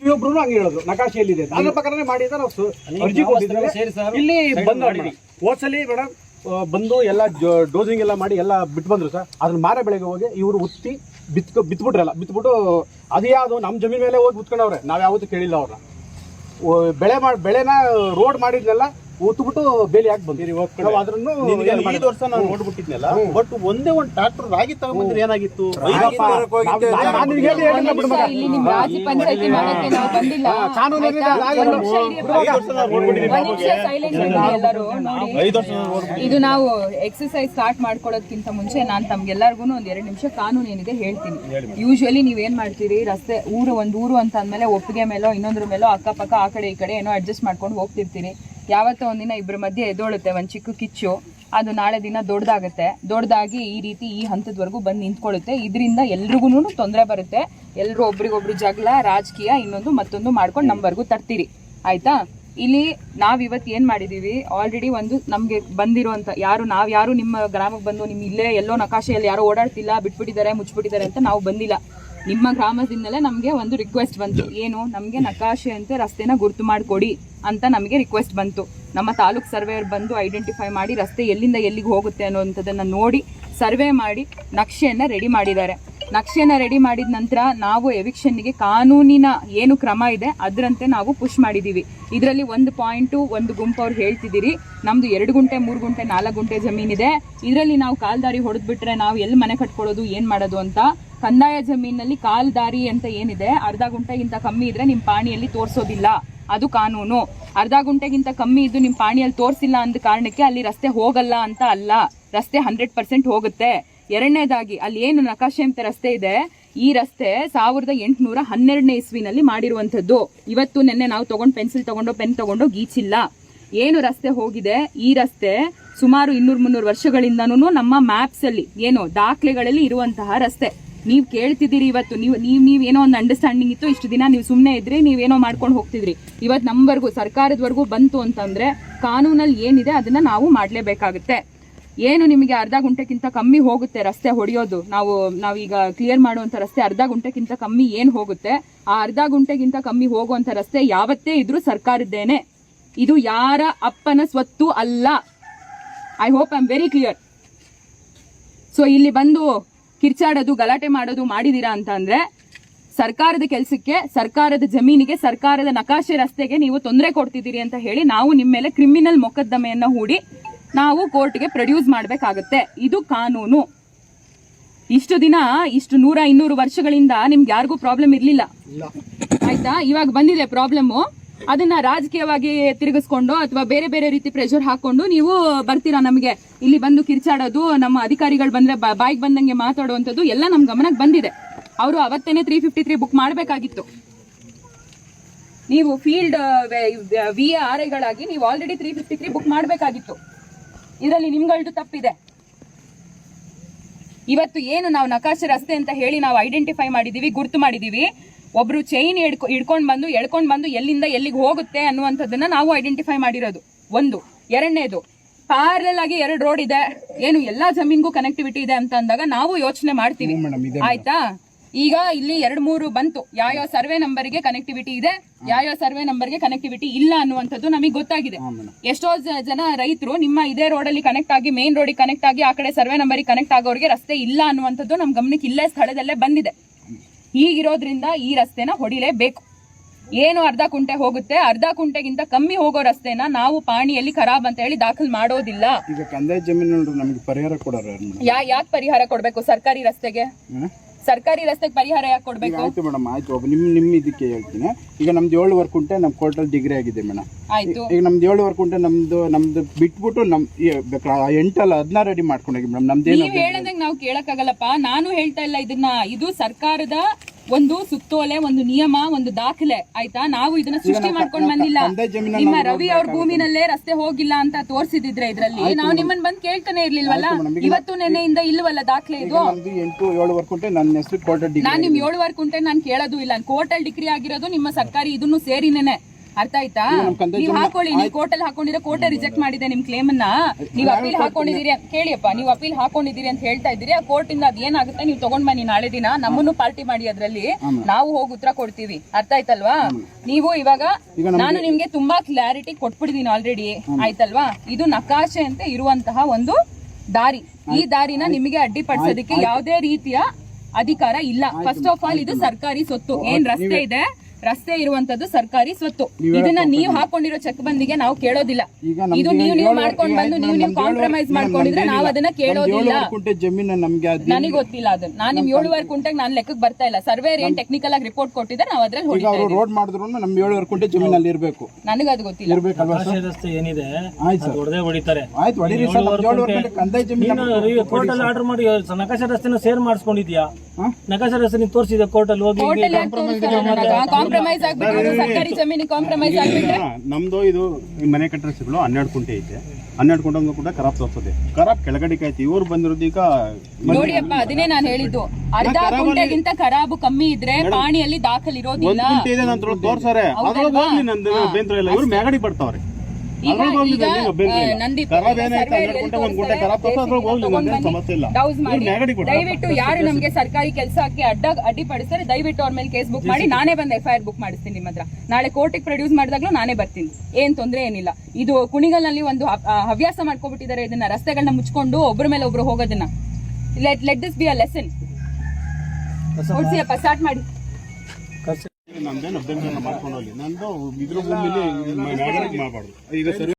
ಪ್ರತಿಯೊಬ್ರು ಹಂಗೆ ಹೇಳಿದ್ರು ನಕಾಶೆ ಎಲ್ಲಿದೆ ಅಂತ. ಅದ್ರ ಪ್ರಕಾರನೇ ಮಾಡಿ ಅಂತ ನಾವು ಸು- ಅರ್ಜಿ ಕೊಟ್ಟಿದ್ದೇವೆ. ಸೇರಿ ಸರ್ ಇಲ್ಲಿ ಸೈಡ್ ಬಂದ ಮಾಡಿರಿ. ಹೋದ್ಸಲಿ ಮೇಡಮ್ ಬಂದು ಎಲ್ಲ ಡೋಸಿಂಗ್ ಎಲ್ಲ ಮಾಡಿ ಎಲ್ಲ ಬಿಟ್ಟು ಬಂದ್ರು ಸರ್. ಅದನ್ನ ಮಾರ ಬೆಳಗ್ಗೆ ಹೋಗಿ ಇವರು ಉತ್ತಿ ಬಿತ್ಕೊ ಬಿತ್ಬಿಟ್ರಲ್ಲ ಬಿತ್ಬಿಟ್ಟು ಅದು ಯಾವುದು ನಮ್ಮ ಜಮೀನ್ ಮೇಲೆ ಹೋಗಿ ಉತ್ಕೊಂಡವ್ರೆ. ನಾವ್ ಯಾವತ್ತೂ ಕೇಳಿಲ್ಲ ಅವ್ರನ್ನ. ಬೆಳೆ ಮಾಡಿ ಬೆಳೆನ ರೋಡ್ ಮಾಡಿದ್ನೆಲ್ಲ ಉತ್ಬಿಟ್ಟು ಬೇಲಿ ಹಾಕಿ ಬಂದಿರಿ. ನಾವು ಅದ್ರನ್ನು ಐದು ವರ್ಷ ನಾನು ನೋಡ್ಬಿಟ್ಟಿದ್ನಲ್ಲ ಬಟ್ ಒಂದೇ ಒಂದು ಟ್ರಾಕ್ಟರ್ ರಾಗಿ ತಗೊಂಡ್ಬಂದ್ರೆ ಏನಾಗಿತ್ತು? ಇದು ನಾವು ಎಕ್ಸರ್ಸೈಸ್ ಸ್ಟಾರ್ಟ್ ಮಾಡ್ಕೊಳ್ಳೋದಕ್ಕಿಂತ ಮುಂಚೆ ನಾನು ತಮ್ಗೆಲ್ಲರಿಗೂ ಒಂದ್ ಎರಡು ನಿಮಿಷ ಕಾನೂನು ಏನಿದೆ ಹೇಳ್ತೀನಿ. ಯೂಶುವಲಿ ನೀವೇನ್ ಮಾಡ್ತೀರಿ? ರಸ್ತೆ ಊರು ಒಂದ್ ಊರು ಅಂತ ಅಂದ್ಮೇಲೆ ಒಪ್ಪಿಗೆ ಮೇಲೋ ಇನ್ನೊಂದ್ರ ಮೇಲೋ ಅಕ್ಕಪಕ್ಕ ಆ ಕಡೆ ಈ ಕಡೆ ಏನೋ ಅಡ್ಜಸ್ಟ್ ಮಾಡ್ಕೊಂಡು ಹೋಗ್ತಿರ್ತೀರಿ. ಯಾವತ್ತೋ ಒಂದಿನ ಇಬ್ಬರ ಮಧ್ಯೆ ಎದ್ದೋಳುತ್ತೆ, ಒಂದು ಚಿಕ್ಕ ಕಿಚ್ಚು, ಅದು ನಾಳೆ ದಿನ ದೊಡ್ಡದಾಗುತ್ತೆ ದೊಡ್ಡದಾಗಿ ಈ ರೀತಿ ಈ ಹಂತದವರೆಗೂ ಬಂದು ನಿಂತ್ಕೊಳ್ಳುತ್ತೆ. ಇದರಿಂದ ಎಲ್ರಿಗೂ ತೊಂದರೆ ಬರುತ್ತೆ. ಎಲ್ಲರೂ ಒಬ್ರಿಗೊಬ್ರು ಜಗಳ, ರಾಜಕೀಯ, ಇನ್ನೊಂದು ಮತ್ತೊಂದು ಮಾಡ್ಕೊಂಡು ನಮ್ಮವರೆಗೂ ತರ್ತೀರಿ. ಆಯ್ತಾ? ಇಲ್ಲಿ ನಾವ್ ಇವತ್ತು ಏನ್ ಮಾಡಿದೀವಿ? ಆಲ್ರೆಡಿ ಒಂದು ನಮಗೆ ಬಂದಿರುವಂತ ಯಾರು, ನಾವು ಯಾರು ನಿಮ್ಮ ಗ್ರಾಮಕ್ಕೆ ಬಂದು ನಿಮ್ಮ ಇಲ್ಲೇ ಎಲ್ಲೋ ನಕಾಶೆಯಲ್ಲಿ ಯಾರೋ ಓಡಾಡ್ತಿಲ್ಲ, ಬಿಟ್ಬಿಟ್ಟಿದ್ದಾರೆ, ಮುಚ್ಚಿಬಿಟ್ಟಿದ್ದಾರೆ ಅಂತ ನಾವು ಬಂದಿಲ್ಲ. ನಿಮ್ಮ ಗ್ರಾಮದಿಂದಲೇ ನಮಗೆ ಒಂದು ರಿಕ್ವೆಸ್ಟ್ ಬಂತು. ಏನು? ನಮಗೆ ನಕಾಶೆ ಅಂತ ರಸ್ತೆನ ಗುರುತು ಮಾಡಿಕೊಡಿ ಅಂತ ನಮಗೆ ರಿಕ್ವೆಸ್ಟ್ ಬಂತು. ನಮ್ಮ ತಾಲೂಕ್ ಸರ್ವೇಯರ್ ಬಂದು ಐಡೆಂಟಿಫೈ ಮಾಡಿ ರಸ್ತೆ ಎಲ್ಲಿಂದ ಎಲ್ಲಿಗೆ ಹೋಗುತ್ತೆ ಅನ್ನೋವಂಥದ್ದನ್ನು ನೋಡಿ ಸರ್ವೆ ಮಾಡಿ ನಕ್ಷೆಯನ್ನು ರೆಡಿ ಮಾಡಿದ್ದಾರೆ. ನಕ್ಷೆಯನ್ನು ರೆಡಿ ಮಾಡಿದ ನಂತರ ನಾವು ಎವಿಕ್ಷನ್ಗೆ ಕಾನೂನಿನ ಏನು ಕ್ರಮ ಇದೆ ಅದರಂತೆ ನಾವು ಪುಷ್ ಮಾಡಿದ್ದೀವಿ ಇದರಲ್ಲಿ ಒಂದು ಪಾಯಿಂಟು ಒಂದು ಗುಂಪು ಅವ್ರು ಹೇಳ್ತಿದ್ದೀರಿ. ನಮ್ಮದು ಎರಡು ಗುಂಟೆ ಮೂರು ಗುಂಟೆ ನಾಲ್ಕು ಗುಂಟೆ ಜಮೀನಿದೆ. ಇದರಲ್ಲಿ ನಾವು ಕಾಲ್ದಾರಿ ಹೊಡೆದ್ಬಿಟ್ರೆ ನಾವು ಎಲ್ಲಿ ಮನೆ ಕಟ್ಕೊಳ್ಳೋದು ಏನು ಮಾಡೋದು ಅಂತ ಕಂದಾಯ ಜಮೀನಲ್ಲಿ ಕಾಲ್ದಾರಿ ಅಂತ ಏನಿದೆ, ಅರ್ಧ ಗುಂಟೆಗಿಂತ ಕಮ್ಮಿ ಇದ್ರೆ ನಿಮ್ ಪಾಣಿಯಲ್ಲಿ ತೋರಿಸೋದಿಲ್ಲ. ಅದು ಕಾನೂನು. ಅರ್ಧ ಗುಂಟೆಗಿಂತ ಕಮ್ಮಿ ಇದ್ದು ನಿಮ್ ಪಾಣಿಯಲ್ಲಿ ತೋರಿಸಿಲ್ಲ ಅಂದ ಕಾರಣಕ್ಕೆ ಅಲ್ಲಿ ರಸ್ತೆ ಹೋಗಲ್ಲ ಅಂತ ಅಲ್ಲ. ರಸ್ತೆ ಹಂಡ್ರೆಡ್ ಪರ್ಸೆಂಟ್ ಹೋಗುತ್ತೆ. ಎರಡನೇದಾಗಿ, ಅಲ್ಲಿ ಏನು ನಕಾಶೆ ಅಂತ ರಸ್ತೆ ಇದೆ, ಈ ರಸ್ತೆ ಸಾವಿರದ ಎಂಟುನೂರ ಹನ್ನೆರಡನೇ ಇಸ್ವಿನಲ್ಲಿ ಮಾಡಿರುವಂತದ್ದು ಇವತ್ತು ನಿನ್ನೆ ನಾವು ತಗೊಂಡು ಪೆನ್ಸಿಲ್ ತಗೊಂಡು ಪೆನ್ ತಗೊಂಡು ಗೀಚಿಲ್ಲ. ಏನು ರಸ್ತೆ ಹೋಗಿದೆ, ಈ ರಸ್ತೆ ಸುಮಾರು ಇನ್ನೂರು ಮುನ್ನೂರು ವರ್ಷಗಳಿಂದನೂ ನಮ್ಮ ಮ್ಯಾಪ್ಸ್ ಅಲ್ಲಿ, ಏನು ದಾಖಲೆಗಳಲ್ಲಿ ಇರುವಂತಹ ರಸ್ತೆ. ನೀವು ಕೇಳ್ತಿದ್ದೀರಿ ಇವತ್ತು. ನೀವು ನೀವು ನೀವು ಏನೋ ಒಂದು ಅಂಡರ್ಸ್ಟ್ಯಾಂಡಿಂಗ್ ಇತ್ತು, ಇಷ್ಟು ದಿನ ನೀವು ಸುಮ್ಮನೆ ಇದ್ರಿ ನೀವೇನೋ ಮಾಡ್ಕೊಂಡು ಹೋಗ್ತಿದ್ರಿ. ಇವತ್ತು ನಮ್ಮವರೆಗೂ ಸರ್ಕಾರದವರೆಗೂ ಬಂತು ಅಂತಂದ್ರೆ ಕಾನೂನಲ್ಲಿ ಏನಿದೆ ಅದನ್ನ ನಾವು ಮಾಡ್ಲೇಬೇಕಾಗುತ್ತೆ. ಏನು ನಿಮಗೆ ಅರ್ಧ ಗುಂಟೆಗಿಂತ ಕಮ್ಮಿ ಹೋಗುತ್ತೆ ರಸ್ತೆ ಹೊಡೆಯೋದು. ನಾವು ನಾವೀಗ ಕ್ಲಿಯರ್ ಮಾಡುವಂತ ರಸ್ತೆ ಅರ್ಧ ಗುಂಟೆಗಿಂತ ಕಮ್ಮಿ ಏನು ಹೋಗುತ್ತೆ? ಆ ಅರ್ಧ ಗುಂಟೆಗಿಂತ ಕಮ್ಮಿ ಹೋಗುವಂಥ ರಸ್ತೆ ಯಾವತ್ತೇ ಇದ್ರೂ ಸರ್ಕಾರದ್ದೇನೆ. ಇದು ಯಾರ ಅಪ್ಪನ ಸ್ವತ್ತು ಅಲ್ಲ. I hope I am very clear so ಇಲ್ಲಿ ಬಂದು ಕಿರ್ಚಾಡೋದು ಗಲಾಟೆ ಮಾಡೋದು ಮಾಡಿದೀರಾ ಅಂತ ಅಂದ್ರೆ ಸರ್ಕಾರದ ಕೆಲಸಕ್ಕೆ ಸರ್ಕಾರದ ಜಮೀನಿಗೆ ಸರ್ಕಾರದ ನಕಾಶೆ ರಸ್ತೆಗೆ ನೀವು ತೊಂದರೆ ಕೊಡ್ತಿದ್ದೀರಿ ಅಂತ ಹೇಳಿ ನಾವು ನಿಮ್ಮ ಮೇಲೆ ಕ್ರಿಮಿನಲ್ ಮೊಕದ್ದಮೆಯನ್ನು ಹೂಡಿ ನಾವು ಕೋರ್ಟ್ಗೆ ಪ್ರೊಡ್ಯೂಸ್ ಮಾಡಬೇಕಾಗತ್ತೆ. ಇದು ಕಾನೂನು. ಇಷ್ಟು ದಿನ ಇಷ್ಟು ನೂರ ಇನ್ನೂರು ವರ್ಷಗಳಿಂದ ನಿಮ್ಗೆ ಯಾರಿಗೂ ಪ್ರಾಬ್ಲಮ್ ಇರಲಿಲ್ಲ. ಆಯ್ತಾ? ಇವಾಗ ಬಂದಿದೆ ಪ್ರಾಬ್ಲಮ್ಮು ಅದನ್ನ ರಾಜಕೀಯವಾಗಿ ತಿರುಗಿಸ್ಕೊಂಡು ಅಥವಾ ಬೇರೆ ಬೇರೆ ರೀತಿ ಪ್ರೆಷರ್ ಹಾಕೊಂಡು ನೀವು ಬರ್ತೀರಾ ನಮಗೆ? ಇಲ್ಲಿ ಬಂದು ಕಿರ್ಚಾಡೋದು, ನಮ್ಮ ಅಧಿಕಾರಿಗಳು ಬಂದ್ರೆ ಬಾಯ್ಗೆ ಬಂದಂಗೆ ಮಾತಾಡುವಂಥದ್ದು ಎಲ್ಲ ನಮ್ ಗಮನಕ್ಕೆ ಬಂದಿದೆ. ಅವರು ಅವತ್ತೇನೆ ತ್ರೀ ಫಿಫ್ಟಿ ತ್ರೀ ಬುಕ್ ಮಾಡಬೇಕಾಗಿತ್ತು. ನೀವು ಫೀಲ್ಡ್ ವಿ ಆರ್ ಐಗಳಾಗಿ ನೀವು already three fifty three book ಮಾಡಬೇಕಾಗಿತ್ತು. ಇದರಲ್ಲಿ ನಿಮ್ಗಳದ್ದು ತಪ್ಪಿದೆ. ಇವತ್ತು ಏನು ನಾವು ನಕಾಶೆ ರಸ್ತೆ ಅಂತ ಹೇಳಿ ನಾವು ಐಡೆಂಟಿಫೈ ಮಾಡಿದೀವಿ, ಗುರ್ತು ಮಾಡಿದೀವಿ. ಒಬ್ರು ಚೈನ್ ಹಿಡ್ಕೊ ಹಿಡ್ಕೊಂಡ್ ಬಂದು ಎಳ್ಕೊಂಡು ಬಂದು ಎಲ್ಲಿಂದ ಎಲ್ಲಿಗೆ ಹೋಗುತ್ತೆ ಅನ್ನುವಂಥದ್ದನ್ನ ನಾವು ಐಡೆಂಟಿಫೈ ಮಾಡಿರೋದು. ಒಂದು. ಎರಡನೇದು ಪ್ಯಾರಲ್ ಆಗಿ ಎರಡು ರೋಡ್ ಇದೆ. ಏನು ಎಲ್ಲಾ ಜಮೀನ್ಗೂ ಕನೆಕ್ಟಿವಿಟಿ ಇದೆ ಅಂತ ಅಂದಾಗ ನಾವು ಯೋಚನೆ ಮಾಡ್ತೀವಿ. ಆಯ್ತಾ? ಈಗ ಇಲ್ಲಿ ಎರಡು ಮೂರು ಬಂತು. ಯಾವ ಸರ್ವೆ ನಂಬರ್ಗೆ ಕನೆಕ್ಟಿವಿಟಿ ಇದೆ ಯಾವ ಸರ್ವೆ ನಂಬರ್ಗೆ ಕನೆಕ್ಟಿವಿಟಿ ಇಲ್ಲ ಅನ್ನುವಂಥದ್ದು ನಮಗೆ ಗೊತ್ತಾಗಿದೆ. ಎಷ್ಟೋ ಜನ ರೈತರು ನಿಮ್ಮ ಇದೇ ರೋಡಲ್ಲಿ ಕನೆಕ್ಟ್ ಆಗಿ ಮೇನ್ ರೋಡಿಗೆ ಕನೆಕ್ಟ್ ಆಗಿ ಆ ಕಡೆ ಸರ್ವೆ ನಂಬರಿಗೆ ಕನೆಕ್ಟ್ ಆಗೋರಿಗೆ ರಸ್ತೆ ಇಲ್ಲ ಅನ್ನುವಂಥದ್ದು ನಮ್ ಗಮನಕ್ಕೆ ಇಲ್ಲೇ ಸ್ಥಳದಲ್ಲೇ ಬಂದಿದೆ. ಹೀಗಿರೋದ್ರಿಂದ ಈ ರಸ್ತೆನ ಹೊಡಿಲೇಬೇಕು. ಏನು ಅರ್ಧ ಕುಂಟೆ ಹೋಗುತ್ತೆ ಅರ್ಧ ಕುಂಟೆಗಿಂತ ಕಮ್ಮಿ ಹೋಗೋ ರಸ್ತೆನ ನಾವು ಪಾಣಿಯಲ್ಲಿ ಖರಾಬ್ ಅಂತ ಹೇಳಿ ದಾಖಲ್ ಮಾಡೋದಿಲ್ಲ. ಈಗ ಕಂದಾಯ ಜಮೀನು ನಮಗೆ ಪರಿಹಾರ ಕೊಡೋರು ಯಾಕೆ ಪರಿಹಾರ ಕೊಡ್ಬೇಕು ಸರ್ಕಾರಿ ರಸ್ತೆಗೆ? ಸರ್ಕಾರಿ ರಸ್ತೆಗೆ ಪರಿಹಾರ ಯಾಕೆ ಕೊಡ್ಬೇಕು? ಆಯ್ತು ಮೇಡಮ್ ಆಯ್ತು. ಒಬ್ಬ ನಿಮ್ ನಿಮ್ ಇದಕ್ಕೆ ಹೇಳ್ತೀನಿ. ಈಗ ನಮ್ದು ಏಳು ವರ್ಕ್ ನಮ್ ಕೋರ್ಟಲ್ ಕೋರ್ಟಲ್ಲಿ ಡಿಗ್ರಿ ಆಗಿದೆ ಮೇಡಮ್. ಆಯ್ತು. ಈಗ ನಮ್ದು ಏಳು ವರ್ಕ್ ಉಂಟೆ ನಮ್ದು ನಮ್ದು ಬಿಟ್ಬಿಟ್ಟು ನಮ್ ಈ ಬೇಕಾ- ಎಂಟಲ್ಲ ಹದಿನಾರು ರೆಡಿ ಮಾಡ್ಕೊಂಡೋಗಿ ಮೇಡಮ್. ನಮ್ದು ನೀವ್ ಹೇಳದಂಗ್ ನಾವು ಕೇಳಕ್ಕಾಗಲ್ಲಪ್ಪ. ನಾನು ಹೇಳ್ತಾ ಇಲ್ಲ ಇದನ್ನ. ಇದು ಸರ್ಕಾರದ ಒಂದು ಸುತ್ತೋಲೆ ಒಂದು ನಿಯಮ ಒಂದು ದಾಖಲೆ ಆಯ್ತಾ? ನಾವು ಇದನ್ನ ಸೃಷ್ಟಿ ಮಾಡ್ಕೊಂಡು ಬಂದಿಲ್ಲ. ನಿಮ್ಮ ರವಿ ಅವ್ರ ಭೂಮಿನಲ್ಲೇ ರಸ್ತೆ ಹೋಗಿಲ್ಲ ಅಂತ ತೋರಿಸಿದ್ರೆ ಇದ್ರಲ್ಲಿ. ನಾವು ನಿಮ್ಮನ್ನ ಬಂದ್ ಕೇಳ್ತಾನೆ ಇರ್ಲಿಲ್ವಲ್ಲ? ಇವತ್ತು ನೆನೆಯಿಂದ ಇಲ್ವಲ್ಲ ದಾಖಲೆ ಇದು? ನಾನ್ ನಿಮ್ ಏಳುವರೆ ಕುಂಟೆ ನಾನು ಕೇಳೋದು ಇಲ್ಲ. ಕೋರ್ಟಲ್ ಡಿಗ್ರಿ ಆಗಿರೋದು ನಿಮ್ಮ ಸರ್ಕಾರಿ ಇದನ್ನು ಸೇರಿನೇನೆ. ಅರ್ಥ ಆಯ್ತಾ? ನೀವು ಹಾಕೊಳ್ಳಿ ನೀವು ಕೋರ್ಟಲ್ಲಿ ಹಾಕೊಂಡಿರೋ ಕೋರ್ಟೇ ರಿಜೆಕ್ಟ್ ಮಾಡಿದೆ ನಿಮ್ ಕ್ಲೇಮ್ ಅನ್ನ. ನೀವು ಅಪೀಲ್ ಹಾಕೊಂಡಿದ್ದೀರಿ ಅಂತ- ಕೇಳಿಯಪ್ಪ. ನೀವು ಅಪೀಲ್ ಹಾಕೊಂಡಿದೀರಿ ಅಂತ ಹೇಳ್ತಾ ಇದ್ದೀರಿ. ಆ ಕೋರ್ಟ್ ಇಂದ ಅದ್ ಏನಾಗುತ್ತೆ ನೀವು ತಗೊಂಡ್ ಬನ್ನಿ ನಾಳೆ ದಿನ. ನಮ್ಮನ್ನು ಪಾರ್ಟಿ ಮಾಡಿ ಅದ್ರಲ್ಲಿ. ನಾವು ಹೋಗಿ ಉತ್ತರ ಕೊಡ್ತೀವಿ. ಅರ್ಥ ಆಯ್ತಲ್ವಾ? ನೀವು ಇವಾಗ ನಾನು ನಿಮ್ಗೆ ತುಂಬಾ ಕ್ಲಾರಿಟಿ ಕೊಟ್ಬಿಡಿದೀನಿ ಆಲ್ರೆಡಿ ಆಯ್ತಲ್ವಾ? ಇದು ನಕಾಶೆ ಅಂತ ಇರುವಂತಹ ಒಂದು ದಾರಿ. ಈ ದಾರಿನ ನಿಮಗೆ ಅಡ್ಡಿಪಡಿಸೋದಕ್ಕೆ ಯಾವುದೇ ರೀತಿಯ ಅಧಿಕಾರ ಇಲ್ಲ. ಫಸ್ಟ್ ಆಫ್ ಆಲ್ ಇದು ಸರ್ಕಾರಿ ಸೊತ್ತು. ಏನ್ ರಸ್ತೆ ಇದೆ? ರಸ್ತೆ ಇರುವಂತದ್ದು ಸರ್ಕಾರಿ ಸ್ವತ್ತು. ಇದನ್ನ ನೀವು ಹಾಕೊಂಡಿರೋ ಚೆಕ್ ಬಂದಿಗೆ ನಾವು ಕೇಳೋದಿಲ್ಲ. ಇದು ನೀವು ನೀವು ಮಾಡ್ಕೊಂಡು ಬಂದು ನೀವು ನೀವು ಕಾಂಪ್ರಮೈಸ್ ಮಾಡ್ಕೊಂಡಿದ್ರೆ ನಾವು ಅದನ್ನ ಕೇಳೋದಿಲ್ಲ. ಕುಂಟೆ ಜಮೀನು ನಮ್ಗೆ ಅದು. ನನಗೆ ಗೊತ್ತಿಲ್ಲ ಅದನ್ನ ನಾನು ನಿಮ್ ಏಳುವರೆ ಕುಂಟೆಗೆ ನಾನು ಲೆಕ್ಕಕ್ಕೆ ಬರ್ತಾ ಇಲ್ಲ. ಸರ್ವೇರ್ ಏನ್ ಟೆಕ್ನಿಕಲ್ ಆಗಿ ರಿಪೋರ್ಟ್ ಕೊಟ್ಟಿದ್ರೆ ನಾವು ಅದ್ರಲ್ಲಿ ರೋಡ್ ಮಾಡಿದ್ರು ನಮ್ ಏಳುವರೆ ಕುಂಟೆ ಜಮೀನಲ್ಲಿ ಇರಬೇಕು. ನನಗೆ ಅದು ಗೊತ್ತಿಲ್ಲ. ರಸ್ತೆ ಏನಿದೆ ಆಯ್ತು ಅದು ಹೊಡೆದೇ ಹೊಡಿತಾರೆ. ಆಯ್ತು ಹೊಡೀರಿ ಸರ್. ನಮ್ದು ಏಳುವರೆ ಕುಂಟೆ ಕಂದಾಯ ಜಮೀನು ಕೋರ್ಟ್ ಆರ್ಡರ್ ಮಾಡಿ ನಕಾಶ ರಸ್ತೆನ ಸೇರ್ ಮಾಡಿಸ್ಕೊಂಡಿದ್ಯಾ? ಹಾ? ನಕಾಶ ರಸ್ತೆ ನೀನ್ ತೋರಿಸಿದೆ ಕೋರ್ಟ್ ಅಲ್ಲಿ ಹೋಗಿ ಕಾಂಪ್ರಮೈಸ್ ಆಗ್ಬಿಟ್ಟು ಸರ್ಕಾರಿ ಜಮೀನಿಗೆ ಕಾಂಪ್ರಮೈಸ್ ಆಗ್ಬಿಟ್ರೆ? ನಮ್ದು ಇದು ಈ ಮನೆ ಕಟ್ಟಡಗಳು ಹನ್ನೆರಡು ಕುಂಟೆ ಐತೆ. ಹನ್ನೆರಡು ಕುಂಟೆ ಕೂಡ ಖರಾಬ್ ತೋರಿಸ್ತದೆ ಖರಾಬ್ ಕೆಳಗಡೆ ಆಯ್ತು ಇವ್ರು ಬಂದಿರೋದು ಈಗ ನೋಡಿಯಪ್ಪ ಅದನ್ನೇ ನಾನು ಹೇಳಿದ್ದು. ಅರ್ಧ ಕುಂಟೆಗಿಂತ ಖರಾಬು ಕಮ್ಮಿ ಇದ್ರೆ ಪಾಣಿಯಲ್ಲಿ ದಾಖಲಿರೋದಿಲ್ಲ. ತೋರ್ಸಾರೆ ಬೇಂದ್ರ ಇಲ್ಲ ಇವ್ರು ಮ್ಯಾಗಡಿ ಬರ್ತಾವ್ರೆ. ಈಗ ಈಗ ನಂದೀಪ್. ದಯವಿಟ್ಟು ಯಾರು ನಮ್ಗೆ ಸರ್ಕಾರಿ ಕೆಲಸಕ್ಕೆ ಅಡ್ಡ ಅಡ್ಡಿಪಡಿಸ್ತಾರೆ ದಯವಿಟ್ಟು ಅವ್ರ ಮೇಲೆ ಕೇಸ್ ಬುಕ್ ಮಾಡಿ. ನಾನೇ ಬಂದು ಎಫ್ ಐ ಆರ್ ಬುಕ್ ಮಾಡಿಸ್ತೀನಿ ನಿಮ್ಮ ಹತ್ರ. ನಾಳೆ ಕೋರ್ಟಿಗೆ ಪ್ರೊಡ್ಯೂಸ್ ಮಾಡಿದಾಗ್ಲೂ ನಾನೇ ಬರ್ತೀನಿ. ಏನ್ ತೊಂದ್ರೆ ಏನಿಲ್ಲ. ಇದು ಕುಣಿಗಲ್ನಲ್ಲಿ ಒಂದು ಹವ್ಯಾಸ ಮಾಡ್ಕೊಬಿಟ್ಟಿದ್ದಾರೆ ಇದನ್ನ ರಸ್ತೆಗಳನ್ನ ಮುಚ್ಕೊಂಡು ಒಬ್ಬರ ಮೇಲೆ ಒಬ್ರು ಹೋಗೋದನ್ನ. Let let this be a lesson start ಮಾಡಿ. ನಮ್ದೇನು ಅಭ್ಯಂತರ ಮಾಡ್ಕೊಂಡು ಹೋಗಿ ನಂದು ಇದ್ರ ಭೂಮಿಲಿ ಮಾಡಬಾರ್ದು. ಈಗ ಸರ್ವೆ